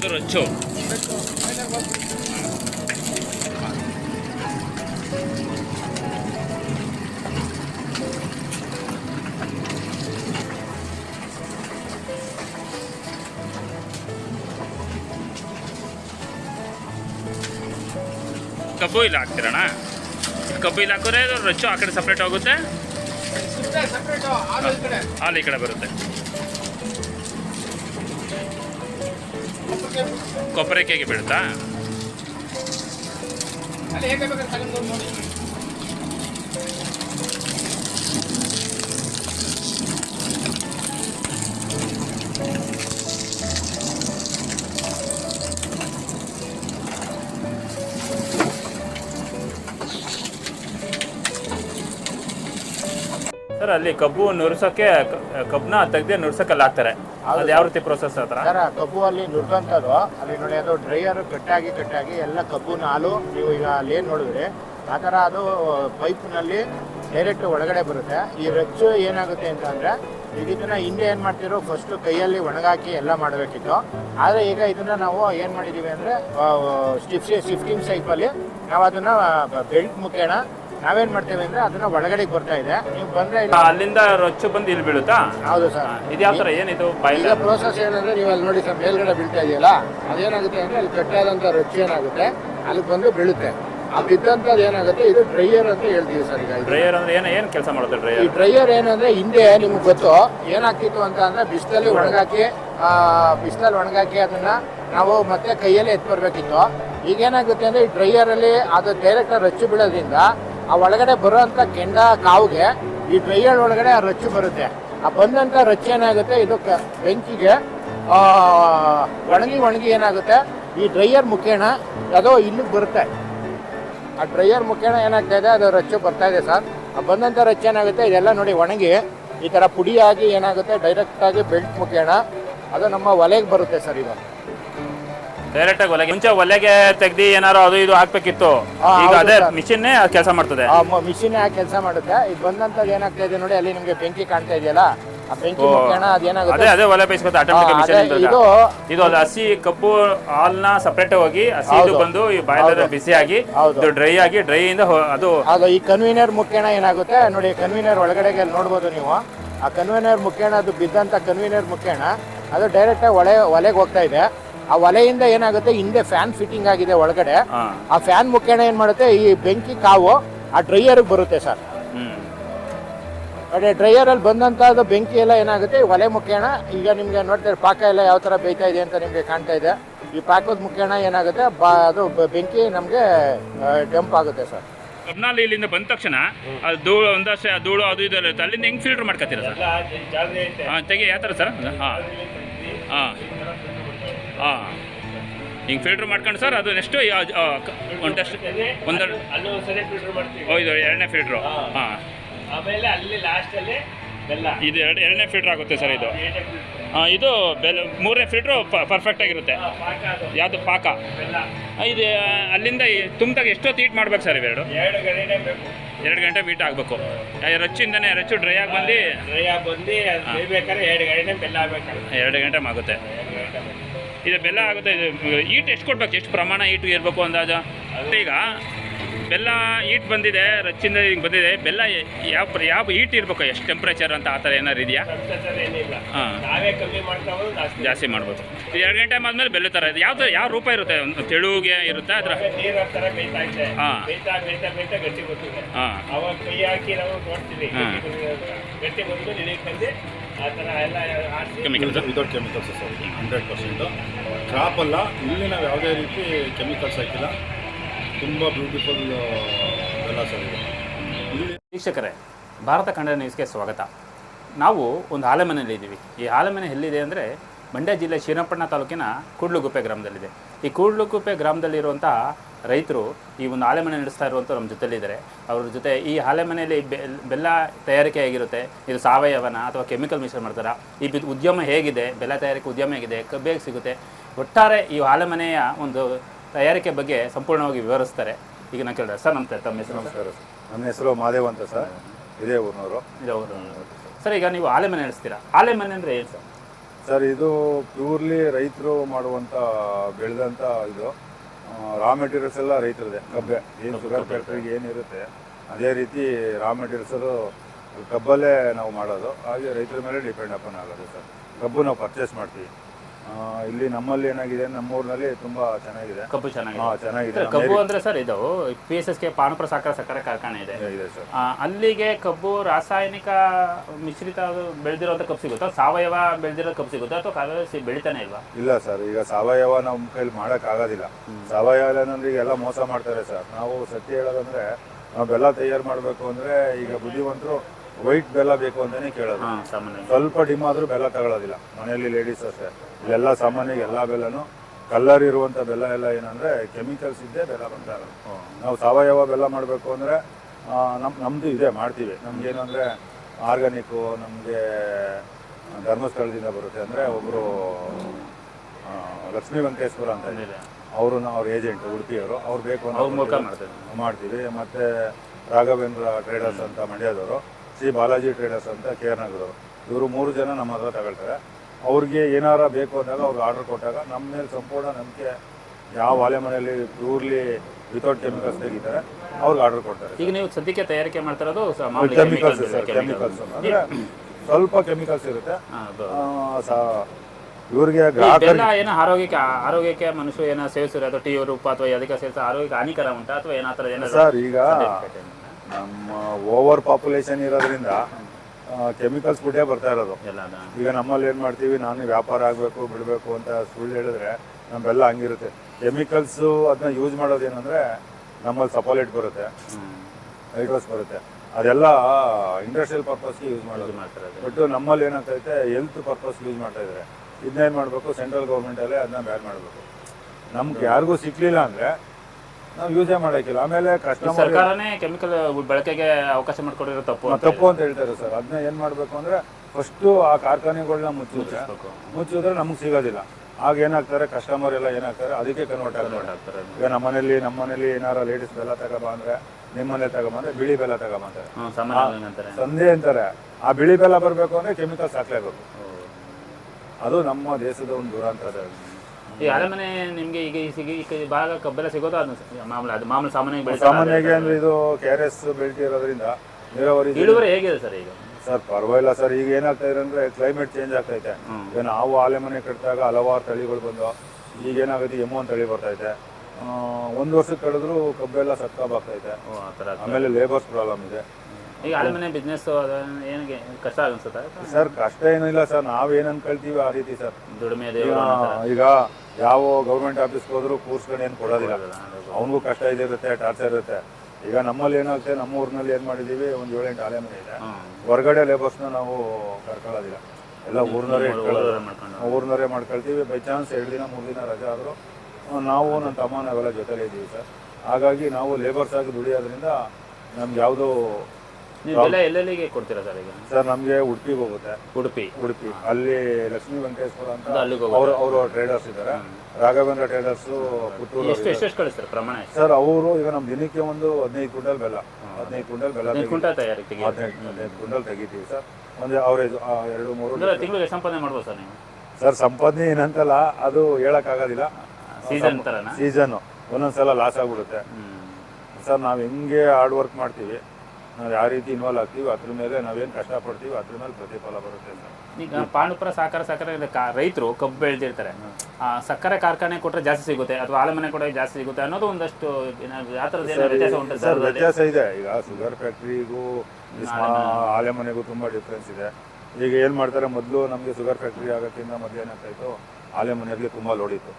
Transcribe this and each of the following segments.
ಅದು ರೊಚ್ಚು ಕಬ್ಬು ಇಲ್ಲ ಹಾಕ್ತೀರಣ್ಣ? ಕಬ್ಬು ಇಲ್ಲ ಹಾಕಿದ್ರೆ ಅದು ರೊಚ್ಚು ಆ ಕಡೆ ಸಪ್ರೇಟ್ ಹೋಗುತ್ತೆ ಹಾಲು ಈ ಕಡೆ ಬರುತ್ತೆ. ಕೊಬ್ಬರಿಕೆಗೆ ಬೀಳುತ್ತಾ? ಸರ್ ಅಲ್ಲಿ ಕಬ್ಬು ನುರ್ಸೋಕ್ಕೆ ಕಬ್ಬನ್ನ ತೆಗ್ದೆ ನುರ್ಸಕ್ಕಲ್ಲಿ ಹಾಕ್ತಾರೆ. ಅದು ಯಾವ ರೀತಿ ಪ್ರೊಸೆಸ್ ಹತ್ರ ಸರ್ ಕಬ್ಬು ಅಲ್ಲಿ ನುರ್ಕೊಂತದ್ದು ಅಲ್ಲಿ ನೋಡಿ ಅದು ಡ್ರೈಯರ್ ಕಟ್ಟಾಗಿ ಕಟ್ಟಾಗಿ ಎಲ್ಲ ಕಬ್ಬು ನಾಲು ನೀವು ಈಗ ಅಲ್ಲಿ ಏನು ನೋಡಿದ್ರಿ ಆ ಥರ ಅದು ಪೈಪ್ನಲ್ಲಿ ಡೈರೆಕ್ಟ್ ಒಳಗಡೆ ಬರುತ್ತೆ. ಈ ರಚ್ಚು ಏನಾಗುತ್ತೆ ಅಂತ ಅಂದರೆ ಈಗ ಇದನ್ನ ಹಿಂದೆ ಏನು ಮಾಡ್ತಿರೋ ಫಸ್ಟು ಕೈಯಲ್ಲಿ ಒಣಗಾಕಿ ಎಲ್ಲ ಮಾಡಬೇಕಿತ್ತು. ಆದರೆ ಈಗ ಇದನ್ನ ನಾವು ಏನು ಮಾಡಿದ್ದೀವಿ ಅಂದರೆ ಶಿಫ್ಟಿಂಗ್ ಶಿಫ್ಟಿಂಗ್ ಅಲ್ಲಿ ನಾವು ಅದನ್ನು ಬೆಲ್ಟ್ ಮುಖೇನ ನಾವೇನು ಮಾಡ್ತೇವೆ ಅಂದ್ರೆ ಅದನ್ನ ಒಳಗಡೆ ಬರ್ತಾ ಇದೆ. ನೀವು ಬಂದ್ರೆ ಅಲ್ಲಿಂದ ರೊಚ್ಚು ಬಂದು ಇಲ್ಲಿ ಬೀಳುತ್ತಾ? ಹೌದು ಸರ್. ಇದು ಯಾವ ಥರ ಏನಿದು? ಬಾಯಿಲ ಈಗ ಪ್ರೋಸೆಸ್ ಏನಂದ್ರೆ ನೀವು ಅಲ್ಲಿ ನೋಡಿ ಸರ್ ಮೇಲ್ಗಡೆ ಬೀಳ್ತಾ ಇದೆಯಲ್ಲ ಅದೇನಾಗುತ್ತೆ ಅಂದ್ರೆ ಅಲ್ಲಿ ಕಟ್ಟಾದಂತ ರೊಚ್ಚಿ ಏನಾಗುತ್ತೆ ಅಲ್ಲಿ ಬಂದು ಬೀಳುತ್ತೆ. ಆ ಬಿದ್ದಂತದ್ದು ಏನಾಗುತ್ತೆ ಇದು ಡ್ರೈಯರ್ ಅಂತ ಹೇಳ್ತೀವಿ ಸರ್ ಈಗ ಇದು. ಡ್ರೈಯರ್ ಅಂದ್ರೆ ಏನು ಏನು ಕೆಲಸ ಮಾಡುತ್ತೆ ಈ ಡ್ರೈಯರ್ ಡ್ರೈಯರ್ ಏನಂದ್ರೆ ಹಿಂದೆ ನಿಮ್ಗೆ ಗೊತ್ತು ಏನಾಗ್ತಿತ್ತು ಅಂತ ಅಂದ್ರೆ ಬಿಸಿಲಲ್ಲಿ ಒಣಗಾಕಿ ಬಿಸಿಲಲ್ಲಿ ಒಣಗಾಕಿ ಅದನ್ನ ನಾವು ಮತ್ತೆ ಕೈಯಲ್ಲಿ ಎತ್ತು ಬರ್ಬೇಕಿತ್ತು. ಈಗ ಏನಾಗುತ್ತೆ ಅಂದ್ರೆ ಈ ಡ್ರೈಯರ್ ಅಲ್ಲಿ ಅದು ಡೈರೆಕ್ಟ್ ರಚ್ಚು ಬೀಳೋದ್ರಿಂದ ಆ ಒಳಗಡೆ ಬರುವಂತ ಕೆಂಡ ಕಾವುಗೆ, ಈ ಡ್ರೈಯರ್ ಒಳಗಡೆ ಆ ರಚ್ಚು ಬರುತ್ತೆ. ಆ ಬಂದಂತ ರಚ್ಚು ಏನಾಗುತ್ತೆ? ಇದು ಬೆಂಕಿಗೆ ಒಣಗಿ ಒಣಗಿ ಏನಾಗುತ್ತೆ? ಈ ಡ್ರೈಯರ್ ಮುಖೇಣ ಅದು ಇಲ್ಲಿಗೆ ಬರುತ್ತೆ. ಆ ಡ್ರೈಯರ್ ಮುಖೇಣ ಏನಾಗ್ತಾ ಇದೆ? ಅದು ರಚ್ಚು ಬರ್ತಾ ಇದೆ ಸರ್. ಆ ಬಂದಂಥ ರಚ್ಚು ಏನಾಗುತ್ತೆ? ಇದೆಲ್ಲ ನೋಡಿ ಒಣಗಿ, ಈ ಥರ ಪುಡಿಯಾಗಿ ಏನಾಗುತ್ತೆ? ಡೈರೆಕ್ಟಾಗಿ ಬೆಲ್ಟ್ ಮುಖೇಣ ಅದು ನಮ್ಮ ಒಲೆಗೆ ಬರುತ್ತೆ ಸರ್ ಇದು ಡೈರೆಕ್ಟ್ ಆಗಿ ಒಲೆಗೆ ಮುಂಚೆ ಒಲೆಗೆ ತೆಗ್ದಿ ಏನಾರು ಅದು ಇದು ಹಾಕ್ಬೇಕಿತ್ತು ಹಾ, ಈಗ ಹೌದು ಅದೇ ಸರ್. ಮಿಷಿನ್ನೇ ಕೆಲಸ ಮಾಡ್ತದೆ ಮಿಷಿನ್ ಯಾಕೆ ಕೆಲಸ ಮಾಡುತ್ತೆ ಇದು ಬಂದಂತದ್ದು ಏನಾಗ್ತಾ ಇದೆ ನೋಡಿ ಅಲ್ಲಿ ನಿಮ್ಗೆ ಬೆಂಕಿ ಕಾಣ್ತಾ ಇದೆಯಲ್ಲ ಆ ಬೆಂಕಿ ಓ. ಮುಖೇನ ಅದೇ ಅದೇನಾಗುತ್ತೆ ಅದೇ ಒಲೆ ಬೇಯಿಸ್ಕೊತ ಹಾ, ಮಿಷಿನ್ ಅದೇ ಇದು ಇದು ಅದು ಹಸಿ ಕಬ್ಬು ಹಾಲ್ನ ಸಪ್ರೇಟ್ ಹೋಗಿ ಹಸಿ ಇದು ಹೌದು. ಬಂದು ಈ ಹೌದು. ಬಿಸಿ ಆಗಿ ಹೌದು. ಇದು ಡ್ರೈ ಆಗಿ ಡ್ರೈ ಇಂದ ಹೊ- ಅದು ಅದು ಈ ಕನ್ವೀನರ್ ಮುಖೇನ ಏನಾಗುತ್ತೆ ನೋಡಿ ಕನ್ವೀನರ್ ಒಳಗಡೆಗೆ ಅಲ್ಲಿ ನೋಡ್ಬೋದು ನೀವು ಆ ಕನ್ವೀನರ್ ಮುಖೇನ ಅದು ಬಿದ್ದಂತ ಕನ್ವೀನರ್ ಮುಖೇನ ಅದು ಡೈರೆಕ್ಟ್ ಒಲೆ ಒಲೆಗೆ ಹೋಗ್ತಾ ಇದೆ ಆ ಒಲೆಯಿಂದ ಏನಾಗುತ್ತೆ ಹಿಂದೆ ಫ್ಯಾನ್ ಫಿಟ್ಟಿಂಗ್ ಆಗಿದೆ ಒಳಗಡೆ ಆ ಫ್ಯಾನ್ ಮುಖೇನ ಏನು ಮಾಡುತ್ತೆ ಈ ಬೆಂಕಿ ಕಾವು ಆ ಡ್ರೈಯರ್ ಬರುತ್ತೆ ಸರ್ ಅದೇ ಡ್ರೈಯರ್ ಅಲ್ಲಿ ಬಂದಂತ ಬೆಂಕಿ ಎಲ್ಲ ಏನಾಗುತ್ತೆ ಒಲೆ ಮುಖೇಣ ಈಗ ನಿಮಗೆ ನೋಡ್ತಾರೆ ಪಾಕ ಎಲ್ಲ ಯಾವ ತರ ಬೇಯ್ತಾ ಇದೆ ಅಂತ ನಿಮಗೆ ಕಾಣ್ತಾ ಇದೆ. ಈ ಪಾಕದ ಮುಖೇಣ ಏನಾಗುತ್ತೆ ಬಾ ಅದು ಬ- ಬೆಂಕಿ ನಮಗೆ ಡಂಪ್ ಆಗುತ್ತೆ ಸರ್ ಕಬ್ನಲ್ಲಿ ಇಲ್ಲಿಂದ ಬಂದ ತಕ್ಷಣ ಅದು ಧೂಳು ಒಂದಷ್ಟು ಧೂಳು ಅದು ಇದು ಇರುತ್ತೆ. ಅಲ್ಲಿಂದ ಹೆಂಗ್ ಫಿಲ್ಟರ್ ಮಾಡ್ಕೊತೀರಾ ಸರ್ ಹಾಂ ತೆಗಿ ಯಾವ ಥರ ಸರ್ ಹಾಂ. ಹಾಂ. ಹಾಂ ಹಿಂಗೆ ಫಿಲ್ಟ್ರ್ ಮಾಡ್ಕೊಂಡು ಸರ್ ಅದು ನೆಕ್ಸ್ಟು ಒಂದಷ್ಟು ಒಂದೆರಡು ಓ ಇದು ಎರಡನೇ ಫಿಲ್ಟ್ರು ಹಾಂ. ಆಮೇಲೆ ಅಲ್ಲಿ ಲಾಸ್ಟ್ ಅಲ್ಲಿ ಬೆಲ್ಲ. ಇದು ಎರಡು ಎರಡನೇ ಫಿಲ್ಟ್ರ್ ಆಗುತ್ತೆ ಸರ್ ಇದು. ಹಾಂ ಇದು ಬೆಲ್ಲ ಮೂರನೇ ಫಿಲ್ಟ್ರು ಪರ್ಫೆಕ್ಟ್ ಆಗಿರುತ್ತೆ. ಆ, ಅದು. ಯಾವುದು ಪಾಕ? ಇದು ಅಲ್ಲಿಂದ ತುಂಬ್ದಾಗ ಎಷ್ಟೊತ್ತು ಹೀಟ್ ಮಾಡ್ಬೇಕು ಸರ್ ಇವೆರಡು? ಎರಡು ಗಂಟೆ ಮೀಟ್ ಆಗಬೇಕು. ರಚ್ಚಿಂದನೇ ರಚ್ಚು ಡ್ರೈ ಆಗಿ ಬಂದು ಡ್ರೈ ಆಗಿ ಬಂದು ಎರಡು ಗಂಟೆ ಬೆಲ್ಲ ಆಗಬೇಕು ಎರಡು ಗಂಟೆ ಆಗುತ್ತೆ. ಇದು ಬೆಲ್ಲ ಆಗುತ್ತೆ. ಇದು ಈಟ್ ಎಷ್ಟು ಕೊಡ್ಬೇಕು? ಎಷ್ಟು ಪ್ರಮಾಣ ಈಟು ಇರಬೇಕು ಅಂದಾಜು? ಈಗ ಬೆಲ್ಲ ಈಟ್ ಬಂದಿದೆ ರಚ್ಚಿಂದ ಹಿಂಗೆ ಬಂದಿದೆ. ಬೆಲ್ಲ ಯಾವ ಯಾವ ಈಟ್ ಇರಬೇಕು? ಎಷ್ಟು ಟೆಂಪ್ರೇಚರ್ ಅಂತ ಆ ಥರ ಏನಾರು ಇದೆಯಾ? ಹಾಂ. ಜಾಸ್ತಿ ಮಾಡ್ಬೋದು. ಎರಡು ಗಂಟೆ ಆದಮೇಲೆ ಬೆಲ್ಲ ಥರ ಇದೆ. ಯಾವ ಯಾವ ರೂಪ ಇರುತ್ತೆ? ಒಂದು ತೆಳುಗೆ ಇರುತ್ತೆ ಅದರ? ಹಾಂ. ಹಾಂ. ಅವಾಗ ಕೈ ಹಾಕಿ ನಾವು ನೋಡ್ತೀವಿ ಹಾ. ಗಟ್ಟಿ ಬಂದಿದೆ ಅಂತ. ಗಟ್ಟಿ ಬಂದು ನಿನಗೆ ತಂದು ಆ ಥರ ಎಲ್ಲ ಆಡಿಸಿ chemical without chemicals sir hundred percent crop ಅಲ್ಲ ಇಲ್ಲಿ ನಾವು ಯಾವುದೇ ರೀತಿ ಕೆಮಿಕಲ್ಸ್ ಹಾಕಿಲ್ಲ. ತುಂಬ ಬ್ಯೂಟಿಫುಲ್ ಬೆಲ್ಲ ಸರ್ ಇದು. ಇಲ್ಲಿ ವೀಕ್ಷಕರೇ ಭಾರತ ಕನ್ನಡ ನ್ಯೂಸ್ಗೆ ಸ್ವಾಗತ. ನಾವು ಒಂದು ಆಲೆಮನೆಯಲ್ಲಿ ಇದ್ದೀವಿ. ಈ ಆಲೆಮನೆ ಎಲ್ಲಿದೆ ಅಂದರೆ ಮಂಡ್ಯ ಜಿಲ್ಲೆ ಶ್ರೀರಂಗಪಟ್ಟಣ ತಾಲೂಕಿನ ಕೂಡ್ಲುಗುಪ್ಪೆ ಗ್ರಾಮದಲ್ಲಿದೆ. ಈ ಕೂಡ್ಲುಗುಪ್ಪೆ ಗ್ರಾಮದಲ್ಲಿರುವಂಥ ರೈತರು ಈ ಒಂದು ಆಲೆಮನೆ ನಡೆಸ್ತಾ ಇರುವಂಥ ನಮ್ಮ ಜೊತೆಲಿದ್ದಾರೆ. ಅವ್ರ ಜೊತೆ ಈ ಆಲೆ ಮನೆಯಲ್ಲಿ ಬೆಲ್ಲ ತಯಾರಿಕೆ ಆಗಿರುತ್ತೆ ಇದು ಸಾವಯವನ ಅಥವಾ ಕೆಮಿಕಲ್ ಮಿಶ್ರಣ ಮಾಡ್ತಾರೆ? ಈ ಉದ್ಯಮ ಹೇಗಿದೆ? ಬೆಲ್ಲ ತಯಾರಿಕೆ ಉದ್ಯಮ ಹೇಗಿದೆ? ಕಬ್ಬು ಹೇಗೆ ಸಿಗುತ್ತೆ. ಒಟ್ಟಾರೆ ಈ ಆಲೆಮನೆಯ ಒಂದು ತಯಾರಿಕೆ ಬಗ್ಗೆ ಸಂಪೂರ್ಣವಾಗಿ ವಿವರಿಸ್ತಾರೆ. ಈಗ ನಾನು ಕೇಳಿದೆ ಸರ್ ನಮಸ್ತೆ ತಮ್ಮ ಹೆಸರು. ನಮಸ್ಕಾರ ನಮ್ಮ ನನ್ನ ಹೆಸರು ಮಾದೇವ್ ಅಂತ ಸರ್. ಇದೇ ಊರಿನವರು. ಇದೇ ಊರಿನವರು. ಸರ್ ಈಗ ನೀವು ಆಲೆಮನೆ ನಡೆಸ್ತೀರಾ? ಆಲೆಮನೆ ಅಂದರೆ ಏನು ಸರ್? ಸರ್ ಇದು ಪ್ಯೂರ್ಲಿ ರೈತರು ಮಾಡುವಂಥ ಬೆಳೆದಂಥ ಇದು. ರಾ ಮೆಟೀರಿಯಲ್ಸ್ ಎಲ್ಲ ರೈತರದೇ, ಕಬ್ಬೆ. ಏನು ಶುಗರ್ ಫ್ಯಾಕ್ಟ್ರಿಗೆ ಏನಿರುತ್ತೆ ಅದೇ ರೀತಿ ರಾ ಮೆಟೀರಿಯಲ್ಸ್ ಕಬ್ಬಲ್ಲೇ ನಾವು ಮಾಡೋದು. ಹಾಗೆ ರೈತರ ಮೇಲೆ ಡಿಪೆಂಡ್ ಅಪನ್ ಆಗೋದು ಸರ್. ಕಬ್ಬು ನಾವು ಪರ್ಚೇಸ್ ಮಾಡ್ತೀವಿ. ಇಲ್ಲಿ ನಮ್ಮಲ್ಲಿ ಏನಾಗಿದೆ? ನಮ್ಮ ಊರಿನಲ್ಲಿ ತುಂಬಾ ಚೆನ್ನಾಗಿದೆ. ಕಬ್ಬು ಚೆನ್ನಾಗಿದೆ. ಹಾ ಚೆನ್ನಾಗಿದೆ. ಕಬ್ಬು ಅಂದ್ರೆ ಸರ್ ಇದು ಪಿ ಎಸ್ ಎಸ್ಗೆ ಪಾನಪುರ ಸಕ್ಕರೆ ಸಕ್ಕರೆ ಕಾರ್ಖಾನೆ ಇದೆ. ಇದೆ ಸರ್. ಆ, ಅಲ್ಲಿಗೆ ಕಬ್ಬು ರಾಸಾಯನಿಕ ಮಿಶ್ರಿತ ಬೆಳೆದಿರೋಂಥ ಕಬ್ಬು ಸಿಗುತ್ತಾ? ಸಾವಯವ ಬೆಳೆದಿರೋ ಕಬ್ಬು ಸಿಗುತ್ತಾ? ಅಥವಾ ಕಾವೇರಿ ಸಿ- ಬೆಳಿತಾನೆ ಇಲ್ವಾ? ಇಲ್ಲ ಸರ್ ಈಗ ಸಾವಯವ ನಮ್ಮ ಕೈಲಿ ಮಾಡಕ್ ಆಗೋದಿಲ್ಲ. ಸಾವಯವ ಈಗ ಎಲ್ಲ ಮೋಸ ಮಾಡ್ತಾರೆ ಸರ್. ನಾವು ಸತ್ಯ ಹೇಳೋದಂದ್ರೆ ನಾವು ಬೆಲ್ಲ ತಯಾರು ಮಾಡಬೇಕು ಅಂದ್ರೆ ಈಗ ಬುದ್ಧಿವಂತರು ವೈಟ್ ಬೆಲ್ಲ ಬೇಕು ಅಂತಾನೆ ಕೇಳೋದು. ಹಾಂ ಸಾಮಾನ್ಯ ಸ್ವಲ್ಪ ಡಿಮ್ ಆದ್ರೂ ಬೆಲ್ಲ ತಗೊಳ್ಳೋದಿಲ್ಲ. ಮನೆಯಲ್ಲಿ ಲೇಡೀಸ್ ಅಷ್ಟೇ. ಇಲ್ಲೆಲ್ಲ ಸಾಮಾನ್ಯ ಎಲ್ಲ ಬೆಲ್ಲನು ಕಲ್ಲರ್ ಇರುವಂತ ಬೆಲ್ಲ ಎಲ್ಲ ಏನಂದ್ರೆ ಕೆಮಿಕಲ್ಸ್ ಇದ್ದೇ ಬೆಲ್ಲ ಬರ್ತಾ ಇರೋದು. ನಾವು ಸಾವಯವ ಬೆಲ್ಲ ಮಾಡಬೇಕು ಅಂದ್ರೆ ಆ, ನಮ್ ನಮ್ದು ಇದೆ ಮಾಡ್ತೀವಿ. ನಮ್ಗೇನು ಏನಂದ್ರೆ ಆರ್ಗಾನಿಕ್ ನಮಗೆ ಧರ್ಮಸ್ಥಳದಿಂದ ಬರುತ್ತೆ. ಅಂದ್ರೆ ಒಬ್ರು ಆ, ಲಕ್ಷ್ಮೀ ವೆಂಕಟೇಶ್ವರ ಅಂತ ಇದೆ. ಅವರು ಅವ್ರ ಏಜೆಂಟ್ ಉಡುಪಿಯವರು. ಅವ್ರು ಬೇಕು ಅಂತ ಮೂಲಕ ಮಾಡ್ತೀವಿ. ಮತ್ತೆ ರಾಘವೇಂದ್ರ ಟ್ರೇಡರ್ಸ್ ಅಂತ ಮಂಡ್ಯದವರು. ಶ್ರೀ ಬಾಲಾಜಿ ಟ್ರೇಡರ್ಸ್ ಅಂತ ಕೆ ಆರ್ ನಗರದವರು ಇವರು ಮೂರು ಜನ ನಮ್ಮ ಹತ್ರ ತಗೊಳ್ತಾರೆ. ಅವ್ರಿಗೆ ಏನಾರ ಬೇಕು ಅಂದಾಗ ಅವ್ರಿಗೆ ಆರ್ಡರ್ ಕೊಟ್ಟಾಗ ನಮ್ಮ ಮೇಲೆ ಸಂಪೂರ್ಣ ನಂಬಿಕೆ ಯಾವ ಆಲೆ ಮನೆಯಲ್ಲಿ ಪ್ಯೂರ್ಲಿ ವಿತೌಟ್ ಕೆಮಿಕಲ್ಸ್ ತೆಗಿತಾರೆ ಅವ್ರಿಗೆ ಆರ್ಡರ್ ಕೊಡ್ತಾರೆ ಈಗ ನೀವು ಸದ್ಯಕ್ಕೆ ತಯಾರಿಕೆ ಮಾಡ್ತಿರೋದು ಇರೋದು ಕೆಮಿಕಲ್ಸ್. ಕೆಮಿಕಲ್ಸ್ ಅಂದ್ರೆ ಸ್ವಲ್ಪ ಕೆಮಿಕಲ್ಸ್ ಇರುತ್ತೆ. ಇವ್ರಿಗೆ ಏನೋ ಆರೋಗ್ಯಕ್ಕೆ ಆರೋಗ್ಯಕ್ಕೆ ಮನುಷ್ಯ ಏನೋ ಸೇವಿಸಿದ್ರೆ ಅಥವಾ ಟೀ ರೂಪ ಅಥವಾ ಅದಕ್ಕೆ ಸೇವಿಸ ಆರೋಗ್ಯಕ್ಕೆ ಹಾನಿಕರ ಉಂಟಾ ಅಥವಾ ಏನಾದ್ರೂ ಏನ ಸರ್ ಈಗ? ನಮ್ಮ ಓವರ್ ಪಾಪ್ಯುಲೇಷನ್ ಇರೋದ್ರಿಂದ ಕೆಮಿಕಲ್ಸ್ ಬಿಟ್ಟೇ ಬರ್ತಾ ಇರೋದು. ಈಗ ನಮ್ಮಲ್ಲಿ ಏನು ಮಾಡ್ತೀವಿ ನಾನು ವ್ಯಾಪಾರ ಆಗಬೇಕು ಬಿಡಬೇಕು ಅಂತ ಸುಳ್ಳು ಹೇಳಿದ್ರೆ ನಮ್ಮೆಲ್ಲ ಹಂಗಿರುತ್ತೆ. ಕೆಮಿಕಲ್ಸು ಅದನ್ನ ಯೂಸ್ ಮಾಡೋದೇನಂದ್ರೆ ನಮ್ಮಲ್ಲಿ ಸಪೋಲೇಟ್ ಬರುತ್ತೆ. ಹ್ಮ್. ನೈಟ್ರೋಸ್ ಬರುತ್ತೆ. ಅದೆಲ್ಲ ಇಂಡಸ್ಟ್ರಿಯಲ್ ಪರ್ಪಸ್ಗೆ ಯೂಸ್ ಮಾಡೋದು. ಮಾಡ್ತಾರೆ ಬಟ್ ನಮ್ಮಲ್ಲಿ ಏನಂತೈತೆ ಹೆಲ್ತ್ ಪರ್ಪಸ್ ಯೂಸ್ ಮಾಡ್ತಾ ಇದ್ದಾರೆ. ಇದನ್ನೇನು ಮಾಡಬೇಕು ಸೆಂಟ್ರಲ್ ಗೌರ್ಮೆಂಟಲ್ಲೇ ಅದನ್ನ ಬ್ಯಾನ್ ಮಾಡಬೇಕು. ನಮ್ಗೆ ಯಾರಿಗೂ ಸಿಕ್ಲಿಲ್ಲ ಅಂದರೆ ನಾವು ಯೂಸೇ ಮಾಡೋಕ್ಕಿಲ್ಲ. ಆಮೇಲೆ ಕಸ್ಟಮರ್ ಸರ್ಕಾರನೇ ಕೆಮಿಕಲ್ ಬಳಕೆಗೆ ಅವಕಾಶ ಮಾಡಿಕೊಡಿರೋ ತಪ್ಪು ಅಂತ ತಪ್ಪು ಅಂತ ಹೇಳ್ತಾರೆ ಸರ್. ಅದನ್ನ ಏನು ಮಾಡಬೇಕು ಅಂದ್ರೆ ಫಸ್ಟು ಆ ಕಾರ್ಖಾನೆಗಳನ್ನ ಮುಚ್ಚಿದ್ರೆ. ಮುಚ್ಚಿದ್ರೆ ನಮ್ಗೆ ಸಿಗೋದಿಲ್ಲ. ಆಗ ಏನಾಗ್ತಾರೆ? ಕಸ್ಟಮರ್ ಎಲ್ಲ ಏನಾಗ್ತಾರೆ? ಅದಕ್ಕೆ ಕನ್ವರ್ಟ್ ಆಗ್ತಾರೆ. ಈಗ ನಮ್ಮನೇಲಿ ನಮ್ಮನೇಲಿ ಏನಾರ ಲೇಡೀಸ್ ಬೆಲ್ಲ ತಗೊಬ ಅಂದ್ರೆ ನಿಮ್ಮನೆ ತಗೊಂಬಂದ್ರೆ ಬಿಳಿ ಬೆಲ್ಲ ತಗೊಂಬಂತಾರೆ ಸಂಧೆ ಅಂತಾರೆ. ಆ ಬಿಳಿ ಬೆಲ್ಲ ಬರಬೇಕು ಅಂದ್ರೆ ಕೆಮಿಕಲ್ಸ್ ಹಾಕ್ಲೇಬೇಕು ಅದು ನಮ್ಮ ದೇಶದ ಒಂದು ದುರಂತರ ಈ ಅರಮನೆ ನಿಮಗೆ ಈಗ ಈ ಸಿಗಿ ಈಗ ಭಾಗ ಕಬ್ಬೆಲ್ಲ ಸಿಗೋದು ಅದನ್ನ ಮಾಮೂಲಿ ಅದು ಮಾಮೂಲಿ ಸಾಮಾನ್ಯವಾಗಿ ಬೆಳಿತಾರೆ ಸಾಮಾನ್ಯವಾಗಿ ಅಂದ್ರೆ ಇದು ಕೆ ಆರ್ ಎಸ್ ಬೆಳ್ತಿರೋದ್ರಿಂದ ನೀರಾವರಿ ಇಳುವರಿ ಹೇಗಿದೆ ಸರ್ ಈಗ? ಸರ್ ಪರವಾಗಿಲ್ಲ ಸರ್. ಈಗ ಏನಾಗ್ತಾ ಇದೆ ಅಂದ್ರೆ ಕ್ಲೈಮೇಟ್ ಚೇಂಜ್ ಆಗ್ತೈತೆ ಈಗ ನಾವು ಆಲೆಮನೆ ಕಟ್ಟಿದಾಗ ಹಲವಾರು ತಳಿಗಳು ಬಂದು ಈಗ ಏನಾಗುತ್ತೆ ಎಮ್ಮು ಅಂತ ತಳಿ ಬರ್ತೈತೆ ಆ, ಒಂದು ವರ್ಷಕ್ಕೆ ಕಳೆದ್ರು ಕಬ್ಬೆಲ್ಲ ಸತ್ತಾಗ್ತೈತೆ ಓ ಆ ಥರ ಆಮೇಲೆ ಲೇಬರ್ಸ್ ಪ್ರಾಬ್ಲಮ್ ಇದೆ. ಈಗ ಅರಮನೆ ಬಿಸ್ನೆಸ್ ಏನಕ್ಕೆ ಕಷ್ಟ ಅನಿಸುತ್ತೆ? ಸರ್ ಕಷ್ಟ ಏನಿಲ್ಲ ಸರ್. ನಾವೇನ್ ಅನ್ಕೊಳ್ತೀವಿ ಆ ರೀತಿ ಸರ್. ದುಡಿಮೆ ದೇವರು ಈಗ ಯಾವ ಗೌರ್ಮೆಂಟ್ ಆಫೀಸ್ಗೆ ಹೋದರೂ ಕೂರ್ಸ್ಕೊಂಡು ಏನು ಕೊಡೋದಿಲ್ಲ. ಅವನಿಗೂ ಕಷ್ಟ ಇದಿರುತ್ತೆ ಟಾರ್ಚರ್ ಇರುತ್ತೆ. ಈಗ ನಮ್ಮಲ್ಲಿ ಏನಾಗುತ್ತೆ ನಮ್ಮ ಊರಿನಲ್ಲಿ ಏನು ಮಾಡಿದ್ದೀವಿ ಒಂದು ಏಳೆಂಟು ಆಲೆ ಮನೆ ಇದೆ. ಹೊರಗಡೆ ಲೇಬರ್ಸ್ನ ನಾವು ಕರ್ಕೊಳ್ಳೋದಿಲ್ಲ. ಎಲ್ಲ ಊರ್ನವರೇ ಇಟ್ಕೊಳ್ಳೋದು. ಊರ್ನವರೇ ಮಾಡ್ಕೊಳ್ತೀವಿ. ಬೈ ಚಾನ್ಸ್ ಎರಡು ದಿನ ಮೂರು ದಿನ ರಜೆ ಆದರೂ ನಾವು ನನ್ನ ತಮ್ಮ ನಾವೆಲ್ಲ ಜೊತೆಲೇ ಇದ್ದೀವಿ ಸರ್. ಹಾಗಾಗಿ ನಾವು ಲೇಬರ್ಸ್ ಆಗಿ ದುಡಿಯೋದ್ರಿಂದ ನಮ್ಗೆ ಯಾವುದೋ ನೀವು ಬೆಲೆ ಎಲ್ಲೆಲ್ಲಿಗೆ ಕೊಡ್ತೀರಾ ಸರ್ ಈಗ? ಸರ್ ನಮಗೆ ಉಡುಪಿಗೆ ಹೋಗುತ್ತೆ. ಉಡುಪಿ. ಉಡುಪಿ. ಅಲ್ಲಿ ಲಕ್ಷ್ಮೀ ವೆಂಕಟೇಶ್ವರ ಅಂತ ಅಲ್ಲಿಗೆ ಅವರು ಅವರು ಟ್ರೇಡರ್ಸ್ ಇದ್ದಾರೆ ರಾಘವೇಂದ್ರ ಟ್ರೇಡರ್ಸ್ ಪುತ್ತೂರು ಎಷ್ಟು ಕಳಿಸ್ತಾರೆ ಪ್ರಮಾಣ ಎಷ್ಟು? ಸರ್ ಅವರು ಈಗ ನಮ್ಮ ದಿನಕ್ಕೆ ಒಂದು ಹದಿನೈದು ಕ್ವಿಂಟಲ್ ಬೆಲ್ಲ. ಹದಿನೈದು ಕ್ವಿಂಟಲ್ ಬೆಲ್ಲ ನೀವು ಕುಂಟ ಹದಿನೈದು ಹದಿನೈದು ಕ್ವಿಂಟಲ್ ತೆಗಿತೀವಿ ಸರ್. ಒಂದು ಅವರೇಜ್ ಎರಡು ಮೂರು ಅಂದ್ರೆ ತಿಂಗಳಿಗೆ ಸಂಪಾದನೆ ಮಾಡ್ಬೋದು ಸರ್ ನೀವು? ಸರ್ ಸಂಪಾದನೆ ಏನಂತಲ್ಲ ಅದು ಹೇಳಕ್ಕಾಗೋದಿಲ್ಲ. ಸೀಸನ್ ತರನಾ? ಸೀಸನ್ ಒಂದೊಂದ್ಸಲ ಲಾಸ್ ಆಗ್ಬಿಡುತ್ತೆ. ಹ್ಮ್. ಸರ್ ನಾವು ಹೆಂಗೆ ಹಾರ್ಡ್ ವರ್ಕ್ ಮಾಡ್ತೀವಿ ನಾವು ಯಾವ ರೀತಿ ಇನ್ವಾಲ್ವ್ ಆಗ್ತೀವಿ ಅದ್ರ ಮೇಲೆ ನಾವೇನು ಕಷ್ಟಪಡ್ತೀವಿ ಅದ್ರ ಮೇಲೆ ಪ್ರತಿಫಲ ಬರುತ್ತೆ ಅಂತ ಈಗ ಪಾಂಡುಪುರ ಸಹಕಾರ ಸಹಕಾರ ಕಾ- ರೈತರು ಕಬ್ಬು ಬೆಳೆದಿರ್ತಾರೆ. ಆ, ಸಕ್ಕರೆ ಕಾರ್ಖಾನೆ ಕೊಟ್ಟರೆ ಜಾಸ್ತಿ ಸಿಗುತ್ತೆ ಅಥವಾ ಆಲಮನೆ ಕೊಟ್ಟರೆ ಜಾಸ್ತಿ ಸಿಗುತ್ತೆ ಅನ್ನೋದು ಒಂದಷ್ಟು ವ್ಯತ್ಯಾಸ ಉಂಟು ಸರ್ ವ್ಯತ್ಯಾಸ ಇದೆ. ಈಗ ಶುಗರ್ ಫ್ಯಾಕ್ಟ್ರಿಗೂ ಆಲೆಮನೆಗೂ ತುಂಬ ಡಿಫ್ರೆನ್ಸ್ ಇದೆ. ಈಗ ಏನು ಮಾಡ್ತಾರೆ ಮೊದಲು ನಮಗೆ ಶುಗರ್ ಫ್ಯಾಕ್ಟ್ರಿ ಆಗೋಕ್ಕಿಂತ ಮೊದಲು ಏನಾಗ್ತಾಯಿತ್ತು ಆಲೆ ಮನೆಯಲ್ಲಿ ತುಂಬ ಲೋಡಿತ್ತು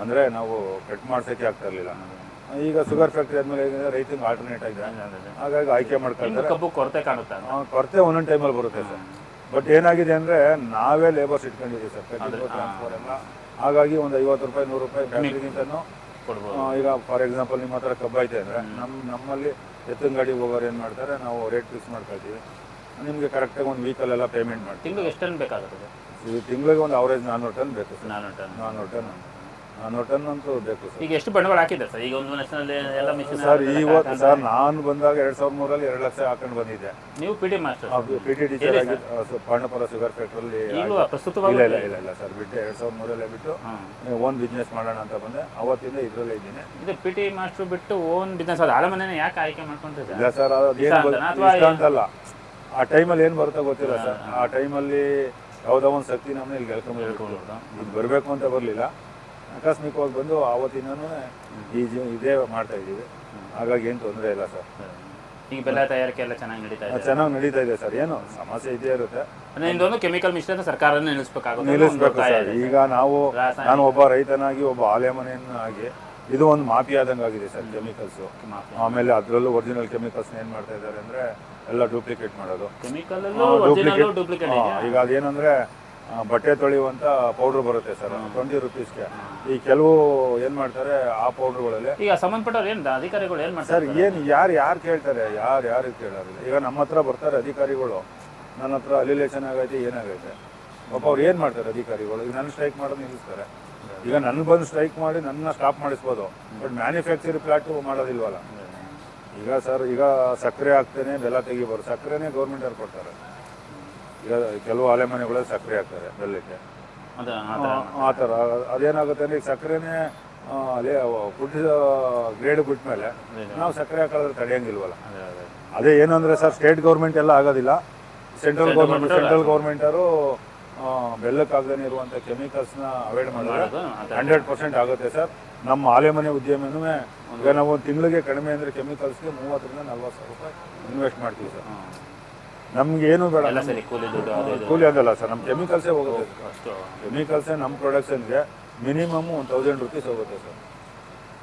ಅಂದರೆ ನಾವು ಕಟ್ ಮಾಡ್ಸೋಕ್ಕೆ ಆಗ್ತಾ ಇರಲಿಲ್ಲ. ಈಗ ಶುಗರ್ ಫ್ಯಾಕ್ಟ್ರಿ ಆದ್ಮೇಲೆ ರೈತಂಗೆ ಆಲ್ಟರ್ನೇಟ್ ಆಗಿದೆ ಹಾಗಾಗಿ ಆಯ್ಕೆ ಮಾಡ್ಕೊಳ್ತಾರೆ. ಕಬ್ಬು ಕೊರತೆ ಕಾಣುತ್ತೆ ಕೊರತೆ ಒಂದೊಂದು ಟೈಮಲ್ಲಿ ಬರುತ್ತೆ ಸರ್. ಬಟ್ ಏನಾಗಿದೆ ಅಂದ್ರೆ ನಾವೇ ಲೇಬರ್ಸ್ ಇಟ್ಕೊಂಡಿದ್ದೀವಿ ಸರ್. ಟ್ರಾನ್ಸ್ಫರ್ ಎಲ್ಲ. ಹಾಗಾಗಿ ಒಂದು ಐವತ್ತು ರೂಪಾಯಿ ನೂರು ರೂಪಾಯಿ ಫ್ಯಾಕ್ಟ್ರಿಗಿಂತನೂ ಈಗ ಫಾರ್ ಎಕ್ಸಾಂಪಲ್ ನಿಮ್ಮ ಹತ್ರ ಕಬ್ಬ ಐತೆ ಅಂದ್ರೆ ನಮ್ಮ ನಮ್ಮಲ್ಲಿ ಎತ್ತಿನ ಗಾಡಿ ಹೋಗೋರು ಏನು ಮಾಡ್ತಾರೆ ನಾವು ರೇಟ್ ಫಿಕ್ಸ್ ಮಾಡ್ಕೊಳ್ತೀವಿ. ನಿಮಗೆ ಕರೆಕ್ಟಾಗಿ ಒಂದು ವೀಕಲ್ಲೆಲ್ಲ ಪೇಮೆಂಟ್ ಮಾಡ್ತೀವಿ. ತಿಂಗಳಿಗೆ ಎಷ್ಟು ಟನ್ ಬೇಕಾಗುತ್ತೆ? ಈ ತಿಂಗಳಿಗೆ ಒಂದು ಅವರೇಜ್ ನಾನ್ನೂರು ಟನ್ ಬೇಕು ಸರ್. ನಾನ್ನೂರು ಟನ್. ನಾನ್ನೂರು ಟನ್. ನಾನ್ನೂರು ಟನ್ ಅಂತೂ ಬೇಕು ಸರ್. ಈಗ ಎಷ್ಟು ಬಂಡವಾಳ ಹಾಕಿದ್ದಾರೆ ಸರ್? ಈಗ ಒಂದು ಎಲ್ಲ ಮಿಷನ್ ಸರ್ ಇವತ್ತು ಸರ್ ನಾನು ಬಂದಾಗ ಎರಡ್ ಸಾವಿರದ ಮೂರಲ್ಲಿ ಎರಡು ಲಕ್ಷ ಹಾಕೊಂಡು ಬಂದಿದ್ದೆ. ನೀವು P T master P T teacher ಆಗಿ ಪಾಂಡವಪುರ ಶುಗರ್ ಫ್ಯಾಕ್ಟ್ರಲ್ಲಿ ಇಲ್ಲ ಇಲ್ಲ ಇಲ್ಲ ಇಲ್ಲ ಸರ್ ಬಿಟ್ಟು ಎರಡ್ ಸಾವಿರದ ಮೂರಲ್ಲೇ ಬಿಟ್ಟು ಓನ್ ಬಿಸ್ನೆಸ್ ಮಾಡೋಣ ಅಂತ ಬಂದೆ. ಅವತ್ತಿಂದ ಇದ್ರಲ್ಲೇ ಇದ್ದೀನಿ. ಇದು ಪಿ ಟಿ ಮಾಸ್ಟರ್ ಬಿಟ್ಟು ಓನ್ ಬಿಸ್ನೆಸ್ ಅದು ಆಳ ಮನೆನೇ ಯಾಕೆ ಆಯ್ಕೆ ಮಾಡ್ಕೊಂಡಿದ್ದೆ ಇಲ್ಲ ಸರ್ ಅದೇನು ಅಂತಲ್ಲ. ಆ ಟೈಮಲ್ಲಿ ಏನು ಬರುತ್ತೋ ಗೊತ್ತಿಲ್ಲ ಸರ್. ಆ ಟೈಮಲ್ಲಿ ಯಾವುದೋ ಒಂದು ಶಕ್ತಿ ನಮ್ಮನ್ನ ಇಲ್ಲಿ ಗೆಲ್ಕೊಂಡು ಇದು ಬರಬೇಕು ಅಂತ ಬರಲಿಲ್ಲ. ಆಕಸ್ಮಿಕವಾಗಿ ಬಂದು ಆವತ್ತಿನೂ ಈ ಜೀವ ಇದೇ ಮಾಡ್ತಾ ಇದ್ದೀವಿ. ಹಾಗಾಗಿ ಏನು ತೊಂದರೆ ಇಲ್ಲ ಸರ್. ಈಗ ಬೆಲ್ಲ ತಯಾರಿಕೆ ಎಲ್ಲ ಚೆನ್ನಾಗಿ ನಡೀತಾ ಇದೆ. ಚೆನ್ನಾಗಿ ನಡೀತಾ ಇದೆ ಸರ್. ಏನು ಸಮಸ್ಯೆ ಇದೇ ಇರುತ್ತೆ. ಕೆಮಿಕಲ್ ಮಿಶ್ರಣ ಸರ್ಕಾರನೇ ನಿಲ್ಲಿಸಬೇಕಾಗುತ್ತೆ ನಿಲ್ಲಿಸ್ಬೇಕು ಸರ್. ಈಗ ನಾವು ನಾನು ಒಬ್ಬ ರೈತನಾಗಿ ಒಬ್ಬ ಆಲೆ ಮನೆಯನ್ನಾಗಿ ಇದು ಒಂದು ಮಾಫಿ ಆದಂಗೆ ಆಗಿದೆ ಸರ್ ಕೆಮಿಕಲ್ಸು ಆಮೇಲೆ ಅದರಲ್ಲೂ ಒರಿಜಿನಲ್ ಕೆಮಿಕಲ್ಸ್ ಏನು ಮಾಡ್ತಾ ಇದ್ದಾರೆ ಅಂದ್ರೆ ಎಲ್ಲ ಡೂಪ್ಲಿಕೇಟ್ ಮಾಡೋದು. ಡೂಪ್ಲಿಕೇಟ್ ಈಗ ಅದೇನಂದ್ರೆ ಬಟ್ಟೆ ತೊಳೆಯುವಂತ ಪೌಡರ್ ಬರುತ್ತೆ ಸರ್. ಟ್ವೆಂಟಿ ರುಪೀಸ್ಗೆ ಈ ಕೆಲವು ಏನ್ ಮಾಡ್ತಾರೆ ಆ ಪೌಡರ್ಗಳಲ್ಲಿ ಈಗ ಸಂಬಂಧಪಟ್ಟವ್ರು ಏನ್ ಅಧಿಕಾರಿಗಳು ಏನ್ ಸರ್ ಏನು ಯಾರು ಯಾರು ಕೇಳ್ತಾರೆ? ಯಾರು ಯಾರು ಕೇಳಾರ ಈಗ ನಮ್ಮ ಹತ್ರ ಬರ್ತಾರೆ ಅಧಿಕಾರಿಗಳು. ನನ್ನ ಹತ್ರ ಅಲಿಲೇಷನ್ ಆಗೈತೆ ಏನಾಗೈತೆ? ಪಾಪ ಅವ್ರು ಏನ್ ಮಾಡ್ತಾರೆ ಅಧಿಕಾರಿಗಳು? ಈಗ ನನ್ನ ಸ್ಟ್ರೈಕ್ ಮಾಡೋದು ನಿಲ್ಲಿಸ್ತಾರೆ. ಈಗ ನನ್ನ ಬಂದು ಸ್ಟ್ರೈಕ್ ಮಾಡಿ ನನ್ನ ಸ್ಟಾಪ್ ಮಾಡಿಸ್ಬೋದು. ಬಟ್ ಮ್ಯಾನುಫ್ಯಾಕ್ಚರ್ ಪ್ಲಾಟ್ ಮಾಡೋದಿಲ್ವಲ್ಲ? ಈಗ ಸರ್ ಈಗ ಸಕ್ಕರೆ ಹಾಕ್ತೇನೆ ಬೆಲ್ಲ ತೆಗಿಬಾರ್ದು ಸಕ್ಕರೆನೇ ಗೌರ್ಮೆಂಟ್ ಅವ್ರು ಕೊಡ್ತಾರೆ. ಕೆಲವು ಆಲೆ ಮನೆಗಳಲ್ಲಿ ಸಕ್ಕರೆ ಹಾಕ್ತಾರೆ ಬೆಲ್ಲಕ್ಕೆ ಆ ಥರ. ಅದೇನಾಗುತ್ತೆ ಅಂದ್ರೆ ಈಗ ಸಕ್ಕರೆನೇ ಅದೇ ಫುಡ್ ಗ್ರೇಡ್ ಬಿಟ್ಮೇಲೆ ನಾವು ಸಕ್ಕರೆ ಹಾಕೋದ್ರೆ ತಡೆಯಂಗಿಲ್ವಲ್ಲ. ಅದೇ ಏನಂದ್ರೆ ಸರ್ ಸ್ಟೇಟ್ ಗೌರ್ಮೆಂಟ್ ಎಲ್ಲ ಆಗೋದಿಲ್ಲ. ಸೆಂಟ್ರಲ್ ಗೌರ್ಮೆಂಟ್ ಸೆಂಟ್ರಲ್ ಗೌರ್ಮೆಂಟರು ಬೆಲ್ಲಕ್ಕಾಗದೇ ಇರುವಂಥ ಕೆಮಿಕಲ್ಸ್ನ ಅವಾಯ್ಡ್ ಮಾಡಿದ್ರೆ ಹಂಡ್ರೆಡ್ ಪರ್ಸೆಂಟ್ ಆಗುತ್ತೆ ಸರ್. ನಮ್ಮ ಆಲೆ ಮನೆ ಉದ್ಯಮನೂ ಈಗ ನಾವು ಒಂದು ತಿಂಗಳಿಗೆ ಕಡಿಮೆ ಅಂದರೆ ಕೆಮಿಕಲ್ಸ್ಗೆ ಮೂವತ್ತರಿಂದ ನಲ್ವತ್ತು ಸಾವಿರ ರೂಪಾಯಿ ಇನ್ವೆಸ್ಟ್ ಮಾಡ್ತೀವಿ ಸರ್. ನಮ್ಗೆ ಏನು ಬೇಡ. ಎಲ್ಲ ಸರಿ ಕೂಲಿ ದುಡ್ಡು ಅದು ಇದು. ಕೂಲಿ ಅದಲ್ಲ ಸರ್ ನಮ್ಮ ಕೆಮಿಕಲ್ಸೇ ಹೋಗುತ್ತೆ ಅಷ್ಟು. ಕೆಮಿಕಲ್ಸೇ ನಮ್ಮ ಪ್ರೊಡಕ್ಷನ್ಗೆ ಮಿನಿಮಮ್ ಒಂದು ತೌಸಂಡ್ ರುಪೀಸ್ ಹೋಗುತ್ತೆ ಸರ್.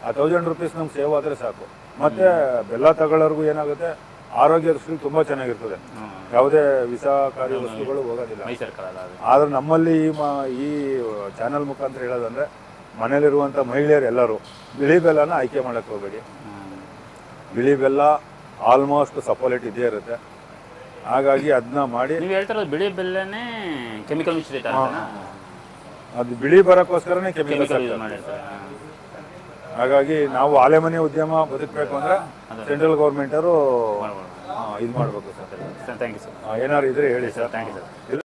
ಆ ತೌಸಂಡ್ ರುಪೀಸ್ ನಮ್ಗೆ ಸೇವ್ ಆದರೆ ಸಾಕು. ಮತ್ತೆ ಬೆಲ್ಲ ತಗೊಳ್ಳೋರ್ಗು ಏನಾಗುತ್ತೆ ಆರೋಗ್ಯ ದೃಷ್ಟಿ ತುಂಬ ಚೆನ್ನಾಗಿರ್ತದೆ. ಯಾವುದೇ ವಿಷಕಾರಿ ವಸ್ತುಗಳು ಹೋಗೋದಿಲ್ಲ. ಆದರೆ ಅದು. ಆದ್ರೆ ನಮ್ಮಲ್ಲಿ ಈ ಮಾ ಈ ಚಾನಲ್ ಮುಖಾಂತರ ಹೇಳೋದಂದ್ರೆ ಮನೇಲಿರುವಂಥ ಮಹಿಳೆಯರು ಎಲ್ಲರೂ ಬಿಳಿ ಬೆಲ್ಲನ ಆಯ್ಕೆ ಮಾಡಕ್ಕೆ ಹೋಗಬೇಡಿ. ಬಿಳಿ ಬೆಲ್ಲ ಆಲ್ಮೋಸ್ಟ್ ಸಪೋಲೇಟ್ ಇದೇ ಇರುತ್ತೆ. ಹಾಗಾಗಿ ಅದನ್ನ ಮಾಡಿ ನೀವು ಹೇಳ್ತಾರ ಬಿಳಿ ಬೆಲ್ಲನೇ ಕೆಮಿಕಲ್ ಮಿಶ್ರಿತ ಅದು ಬಿಳಿ ಬರೋಕ್ಕೋಸ್ಕರನೇ ಕೆಮಿಕಲ್ ಯೂಸ್ ಮಾಡಿರ್ತಾರೆ. ಹಾಗಾಗಿ ನಾವು ಆಲೆಮನೆ ಉದ್ಯಮ ಬದುಕಬೇಕು ಅಂದ್ರೆ ಸೆಂಟ್ರಲ್ ಗೌರ್ಮೆಂಟರು ಇದು ಮಾಡಬೇಕು sir. Sir thank you sir ಏನಾದ್ರು ಇದ್ರೆ ಹೇಳಿ ಸರ್. Thank you sir